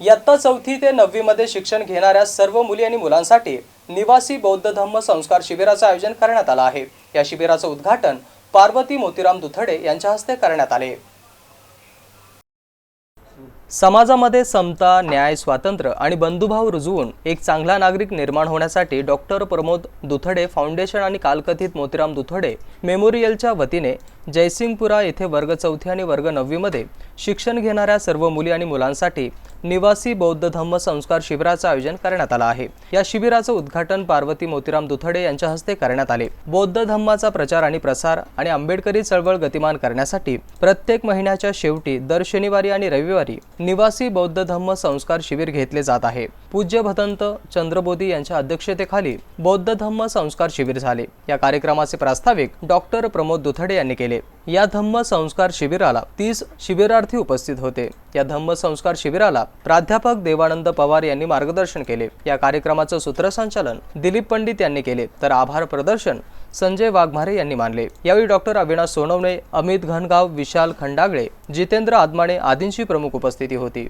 इयत्ता चौथी ते नववीमध्ये शिक्षण घेणाऱ्या सर्व मुली आणि मुलांसाठी निवासी बौद्ध धम्म संस्कार शिबिराचं आयोजन करण्यात आलं आहे. या शिबिराचं उद्घाटन पार्वती मोतीराम दुथडे यांच्या हस्ते करण्यात आले. समाजामध्ये समता न्याय स्वातंत्र्य आणि बंधुभाव रुजवून एक चांगला नागरिक निर्माण होण्यासाठी डॉक्टर प्रमोद दुथडे फाउंडेशन आणि कालकथित मोतीराम दुथडे मेमोरियलच्या वतीने जयसिंगपुरा येथे वर्ग चौथी आणि वर्ग नववीमध्ये शिक्षण घेणाऱ्या सर्व मुली आणि मुलांसाठी निवासी बौद्ध धम्म संस्कार शिबिराचं आयोजन करण्यात आलं आहे. या शिबिराचं उद्घाटन पार्वती मोतीराम दुथडे यांच्या हस्ते करण्यात आले. बौद्ध धम्माचा प्रचार आणि प्रसार आणि आंबेडकरी चळवळ गतिमान करण्यासाठी प्रत्येक महिन्याच्या शेवटी दर शनिवारी आणि रविवारी निवासी बौद्ध धम्म संस्कार शिबिर घेतले जात आहे. पूज्य भदंत चंद्रबोधी यांच्या अध्यक्षतेखाली बौद्ध धम्म संस्कार शिबिर झाले. या कार्यक्रमाचे प्रास्ताविक डॉक्टर प्रमोद दुथडे यांनी केले. या धम्म संस्कार शिबिराला तीस शिबिरार्थी उपस्थित होते. या धम्म संस्कार शिबिराला प्राध्यापक देवानंद पवार यांनी मार्गदर्शन केले. या कार्यक्रमाचं सूत्रसंचालन दिलीप पंडित यांनी केले. तर आभार प्रदर्शन संजय वाघमारे यांनी मानले. यावेळी डॉक्टर अविनाश सोनवणे अमित घनगाव विशाल खंडागळे जितेंद्र आदमाणे आदींची प्रमुख उपस्थिती होती.